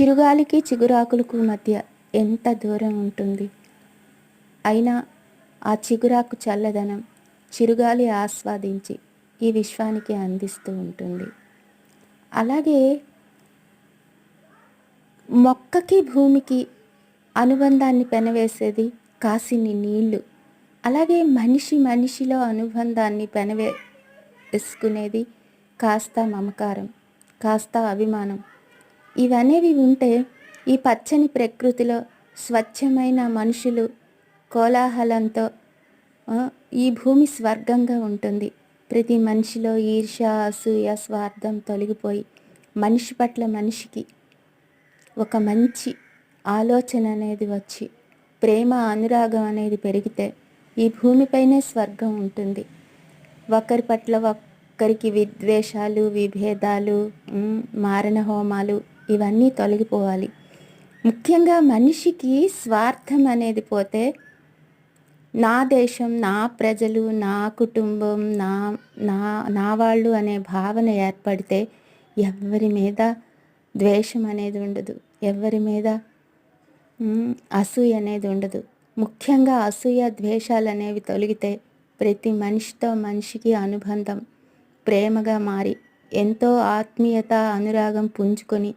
చిరుగాలికి చిగురాకులకు మధ్య ఎంత దూరం ఉంటుంది? అయినా ఆ చిగురాకు చల్లదనం చిరుగాలి ఆస్వాదించి ఈ విశ్వానికి అందిస్తూ ఉంటుంది. అలాగే మొక్కకి భూమికి అనుబంధాన్ని పెనవేసేది కాసిని నీళ్ళు. అలాగే మనిషి మనిషిలో అనుబంధాన్ని పెనవే వేసుకునేది కాస్త మమకారం కాస్త అభిమానం ఇవనేవి ఉంటే ఈ పచ్చని ప్రకృతిలో స్వచ్ఛమైన మనుషులు కోలాహలంతో ఈ భూమి స్వర్గంగా ఉంటుంది. ప్రతి మనిషిలో ఈర్ష అసూయ స్వార్థం తొలగిపోయి మనిషి పట్ల మనిషికి ఒక మంచి ఆలోచన అనేది వచ్చి ప్రేమ అనురాగం అనేది పెరిగితే ఈ భూమిపైనే స్వర్గం ఉంటుంది. ఒకరి పట్ల ఒక్కరికి విద్వేషాలు విభేదాలు మారణ హోమాలు ఇవన్నీ తొలగిపోవాలి. ముఖ్యంగా మనిషికి స్వార్థం అనేది పోతే నా దేశం నా ప్రజలు నా కుటుంబం నా నా నా వాళ్ళు అనే భావన ఏర్పడితే ఎవరి మీద ద్వేషం అనేది ఉండదు. ఎవరి మీద అసూయ అనేది ఉండదు. ముఖ్యంగా అసూయ ద్వేషాలు అనేవి తొలగితే ప్రతి మనిషితో మనిషికి అనుబంధం ప్రేమగా మారి ఎంతో ఆత్మీయత అనురాగం పుంజుకొని